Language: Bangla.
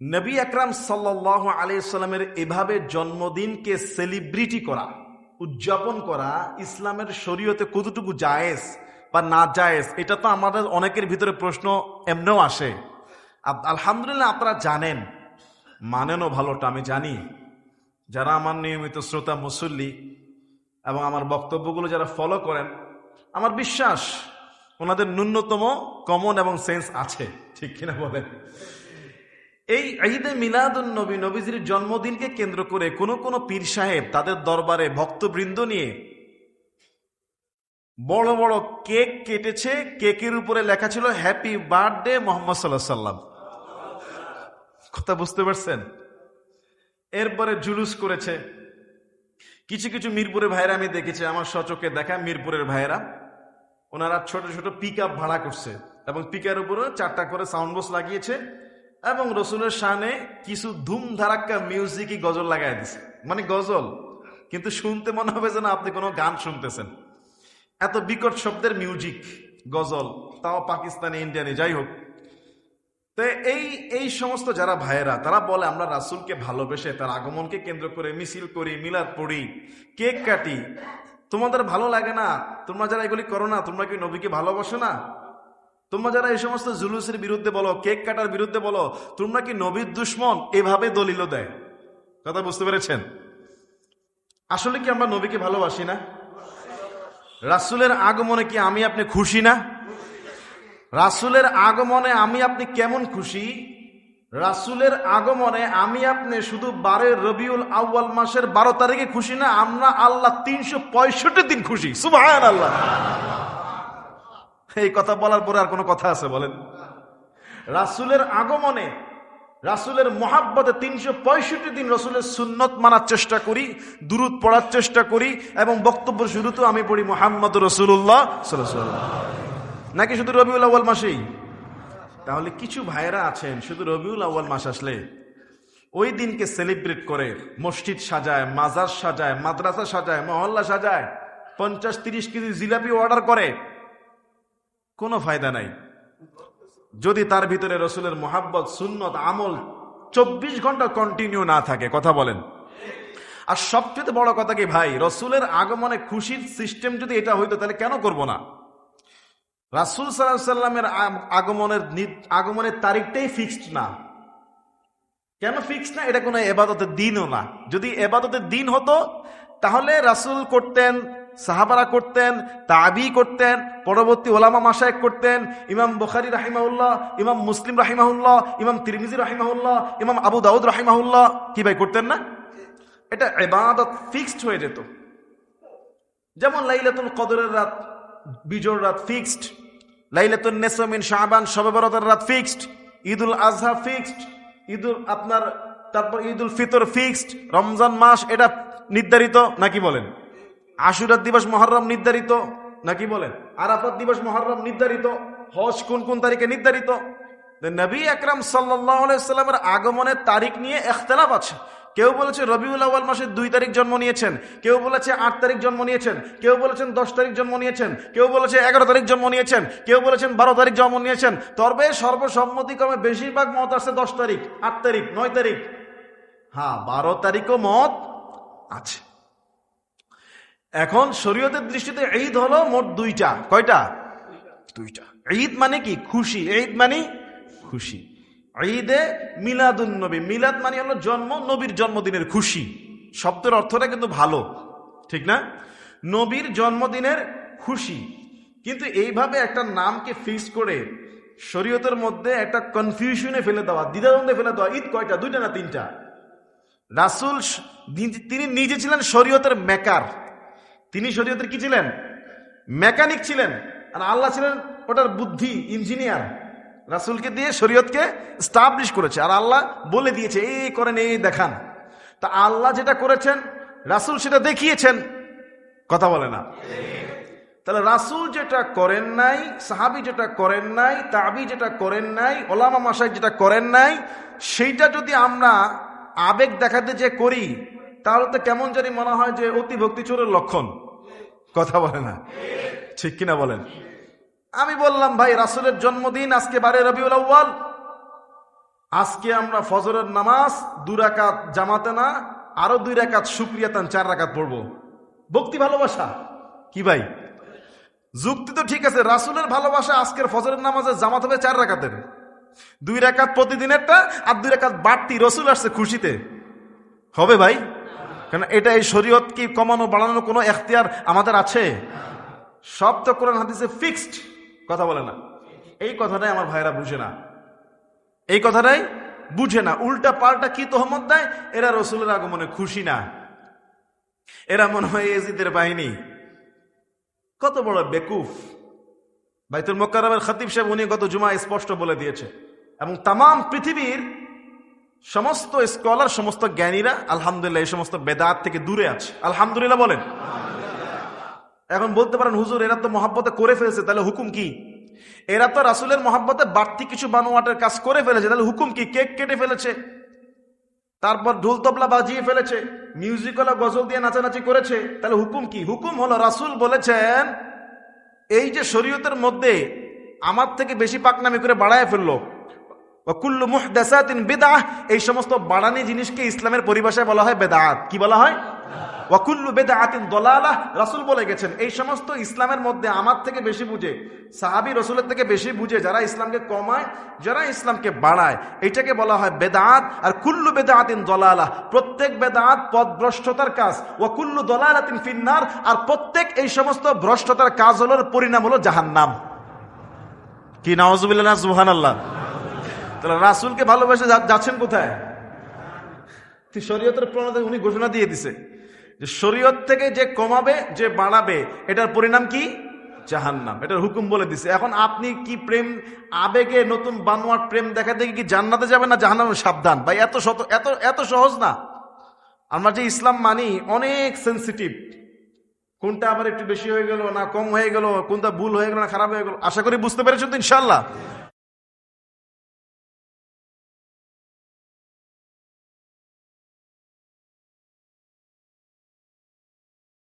নবী আকরাম সাল্লাহ আলাইসাল্লামের এভাবে জন্মদিনকে সেলিব্রিটি করা, উদযাপন করা ইসলামের শরীয়তে কতটুকু জায়েজ বা না জায়েজ, এটা তো আমাদের অনেকের ভিতরে প্রশ্ন এমনিও আসে। আলহামদুলিল্লাহ আপনারা জানেন, মানেনও ভালোটা, আমি জানি। যারা আমার নিয়মিত শ্রোতা মুসল্লি এবং আমার বক্তব্যগুলো যারা ফলো করেন, আমার বিশ্বাস ওনাদের ন্যূনতম কমন এবং সেন্স আছে। ঠিক কিনা বলেন? এই ঈদে মিলাদুন নবী নবীজির জন্মদিনকে কেন্দ্র করে কোন কোন পীর সাহেব তাদের দরবারে ভক্তবৃন্দ নিয়ে বড় বড় কেক কেটেছে। কেকের উপরে লেখা ছিল হ্যাপি বার্থডে মোহাম্মদ সাল্লাহ সাল্লাম কথা বুঝতে পারছেন? এরপরে জুলুস করেছে। কিছু কিছু মিরপুরের ভাইরা আমি দেখেছি, আমার সচকে দেখা মিরপুরের ভাইরা। ওনারা ছোট ছোট পিক ভাড়া করছে এবং পিকের উপরে চারটা করে সাউন্ড বক্স লাগিয়েছে। এবং রসুলের শানে কিছু ধুম ধারাক্কা মিউজিকই গজল লাগাই দিছে। মানে গজল। কিন্তু শুনতে মনে হবে যেন আপনি কোনো গান শুনতেছেন। এত বিকট শব্দের মিউজিক গজল, তাও পাকিস্তানি, ইন্ডিয়ানি, যাই হোক। তো এই এই সমস্ত যারা ভাইয়েরা, তারা বলে, আমরা রাসুলকে ভালোবেসে তার আগমনকে কেন্দ্র করে মিছিল করি, মিলাদ পড়ি, কেক কাটি। তোমাদের ভালো লাগে না? তোমরা যারা এগুলি করো না, তোমরা কি নবীকে ভালোবাসো না? তোমরা যারা এই সমস্ত জুলুসের বিরুদ্ধে বলো, কেক কাটার বিরুদ্ধে বলো, তোমরা কি নবীর দুশ্মন? এভাবে দলিল দেয়। কথা বুঝতে পেরেছেন? আসলে কি আমরা নবীকে ভালোবাসি না? রাসুলের আগমনে কি আমি আপনি খুশি না? রাসুলের আগমনে আমি আপনি কেমন খুশি? রাসুলের আগমনে আমি আপনি শুধু বারে রবিউল আউ্য়াল মাসের বারো তারিখে খুশি না, আমরা আল্লাহ তিনশো পঁয়ষট্টি দিন খুশি। সুবাহ আল্লাহ এই কথা বলার পরে আর কোনো কথা আছে বলেন? রাসুলের আগমনে, রাসুলের মহাব্বতে তিনশো পঁয়ষট্টি দিন রসুলের সুন্নত মানার চেষ্টা করি দূরত পড়ার চেষ্টা করি এবং বক্তব্য শুরুতেও আমি পড়ি মোহাম্মদ রসুল্লাহ নাকি শুধু রবিউল আউ্য়াল মাসেই? তাহলে কিছু ভাইয়েরা আছেন, শুধু রবিউল আউ্য়াল মাস আসলে ওই দিনকে সেলিব্রেট করে, মসজিদ সাজায়, মাজার সাজায়, মাদ্রাসা সাজায়, মহল্লা সাজায়, পঞ্চাশ তিরিশ কেজি জিলাপি অর্ডার করে কোনো ফায়দা নাই। যদি তার ভিতরে রসুলের মোহাব্বত, সুন্নত, আমল চব্বিশ ঘণ্টা কন্টিনিউ না থাকে, কথা বলেন। আর সবচেয়ে বড় কথা কি ভাই, রসুলের আগমনে খুশির সিস্টেম যদি এটা হইতো, তাহলে কেন করব না? রাসুল সাল্লাহ সাল্লামের আগমনের আগমনের তারিখটাই ফিক্সড না। কেন ফিক্সড না? এটা কোনো এবাদতের দিনও না। যদি এবাদতের দিন হতো, তাহলে রাসুল করতেন সাহাবারা করতেন, তাবি করতেন, পরবর্তী ওলামা মাসায়েক করতেন, ইমাম বুখারি রাহিমাউল্লাহ ইমাম মুসলিম রাহিমাহুল্লাহ, ইমাম তিরমিজি রাহিমাহুল্লাহ, ইমাম আবু দাউদ রাহিমাহুল্লাহ, কি ভাই করতেন না? এটা এবাদত ফিক্সড হয়ে যেত। যেমন লাইলাতুল কদরের রাত বিজোর রাত ফিক্সড লাইলাতুল নেসমিন শাহবান শবে বরতের রাত ফিক্সড, ঈদুল আজহা ফিক্সড, ঈদুল আপনার, তারপর ঈদুল ফিতর ফিক্সড, রমজান মাস, এটা নির্ধারিত, নাকি বলেন? আশুরাত দিবস মহরম নির্ধারিত নাকি বলেন? আরাফাত দিবস মহরম নির্ধারিত, হজ কোন কোন তারিখে নির্ধারিত? নবী আকরাম সাল্লামের আগমনের তারিখ নিয়ে এখতলাফ আছে। কেউ বলেছে রবিউল আউ্য়াল মাসের দুই তারিখ জন্ম নিয়েছেন, কেউ বলেছে আট তারিখ জন্ম নিয়েছেন, কেউ বলেছেন দশ তারিখ জন্ম নিয়েছেন, কেউ বলেছে এগারো তারিখ জন্ম নিয়েছেন, কেউ বলেছেন বারো তারিখ জন্ম নিয়েছেন। তবে সর্বসম্মতিক্রমে বেশিরভাগ মত আছে দশ তারিখ, আট তারিখ, নয় তারিখ। হ্যাঁ বারো তারিখও মত আছে। এখন শরীয়তের দৃষ্টিতে ঈদ হলো মোট দুইটা। কয়টা? দুইটা। ঈদ মানে কি? খুশি। ঈদ মানে খুশি। ঈদে মিলাদুন নবী। মিলাদ মানে হলো জন্ম নবীর জন্মদিনের খুশি। শব্দের অর্থটা কিন্তু ভালো। ঠিক না? নবীর জন্মদিনের খুশি। কিন্তু এইভাবে একটা নামকে ফিক্স করে শরীয়তের মধ্যে একটা কনফিউশনে ফেলে দেওয়া দ্বিধাদ্বন্দ্বে ফেলে দেওয়া ঈদ কয়টা? দুইটা না তিনটা? রাসুল তিনি নিজে ছিলেন শরীয়তের মেকার। তিনি শরীয়তের কি ছিলেন? মেকানিক ছিলেন। আর আল্লাহ ছিলেন ওটার বুদ্ধি, ইঞ্জিনিয়ার। রাসুলকে দিয়ে শরীয়তকে স্টাবলিশ করেছে। আর আল্লাহ বলে দিয়েছে, এই করেন, এই দেখান। তা আল্লাহ যেটা করেছেন, রাসুল সেটা দেখিয়েছেন। কথা বলে না। তাহলে রাসুল যেটা করেন নাই, সাহাবি যেটা করেন নাই, তাবি যেটা করেন নাই, ওলামা মাসাই যেটা করেন নাই, সেইটা যদি আমরা আবেগ দেখাতে যে করি, তাহলে তো কেমন জানি মনে হয় যে অতি ভক্তি চোরের লক্ষণ। কথা বলে না। ঠিক কিনা বলেন? আমি বললাম, ভাই, রাসুলের জন্মদিন আজকে বারে রবিউল আউ্বাল আজকে আমরা ফজরের নামাজ দু রাকাত জামাতে না, আরও দুই রাকাত শুক্রিয়া তান চার রাকাত পড়ব। ভক্তি ভালোবাসা? কি ভাই? যুক্তি তো ঠিক আছে, রাসুলের ভালোবাসা আজকের ফজরের নামাজে জামাত হবে চার রাকাতের। দুই রাকাত প্রতিদিনেরটা আর দুই রাকাত বাড়তি রসুল আসছে খুশিতে। হবে ভাই? কারণ এটা এই শরীয়ত কি কমানো বাড়ানো কোনো এখতিয়ার আমাদের আছে? সব তো কোরআন হাদিসে ফিক্সড কথা বলে না। এই কথাটাই আমার ভাইরা বুঝে না। এই কথাটাই বুঝে না। উল্টা পাল্টা কি তহমত দেয়? এরা রসুলের আগমনে খুশি না। এরা মনে হয় এজিদের বাহিনী। কত বড় বেকুফ। বাইতুল মোকারমের খতিব সাহেব উনি গত জুমা স্পষ্ট বলে দিয়েছে। এবং তাম পৃথিবীর সমস্ত স্কলার, সমস্ত জ্ঞানীরা, আলহামদুলিল্লাহ, এই সমস্ত বেদাত থেকে দূরে আছে। আলহামদুলিল্লাহ বলেন। এখন বলতে পারেন, হুজুর, এরা তো মহাব্বতে করে ফেলেছে, তাহলে হুকুম কি? এরা তো রাসুলের মহাব্বতে বাড়তি কিছু বানোয়াটের কাজ করে ফেলেছে, তাহলে হুকুম কি? কেক কেটে ফেলেছে, তারপর ঢোল তবলা বাজিয়ে ফেলেছে মিউজিকাল গজল দিয়ে নাচানাচি করেছে, তাহলে হুকুম কি? হুকুম হলো, রাসুল বলেছেন, এই যে শরীয়তের মধ্যে আমার থেকে বেশি পাকনামি করে বাড়ায় ফেলল কুল্লু মুহদাসাতিন বেদাহ এই সমস্ত বাড়ানি জিনিসকে ইসলামের পরিভাষায় বলা হয় বেদাত কি বলা হয়? ওয়াকুল্লু বেদাতিন দলালাহ, রাসূল বলে গেছেন, এই সমস্ত ইসলামের মধ্যে আমার থেকে বেশি বুঝে, সাহাবি রসুলের থেকে বেশি বুঝে, যারা ইসলামকে কমায়, যারা ইসলামকে বাড়ায় এটাকে বলা হয় বেদাত আর কুল্লু বেদাতিন দলালাহ, প্রত্যেক বেদাত পদভ্রষ্টতার কাজ। ওয়াকুল্লু দলালাতিন ফিন্নার, আর প্রত্যেক এই সমস্ত ভ্রষ্টতার কাজ হলো পরিণাম হলো জাহান্নাম। কি নওয়াজুবিল্লাহ সুবহানাল্লাহ। তাহলে রাসুলকে ভালোবেসে যাচ্ছেন কোথায়? শরীয়তের প্রণালী উনি ঘোষণা দিয়ে দিছে যে শরীয়ত থেকে যে কমাবে, যে বাড়াবে, এটার পরিণাম কি? জাহান্নাম। এটার হুকুম বলে দিছে। এখন আপনি কি প্রেম, আবেগে নতুন বানোয়ার প্রেম দেখা দেখে কি জান্নাতে যাবেন না জাহান্নাম? সাবধান। ভাই, এত শত এত এত সহজ না। আমরা যে ইসলাম মানি, অনেক সেন্সিটিভ কোনটা আবার একটু বেশি হয়ে গেল না কম হয়ে গেল, কোনটা ভুল হয়ে গেল না খারাপ হয়ে গেল, আশা করি বুঝতে পেরেছেন তো ইনশাল্লাহ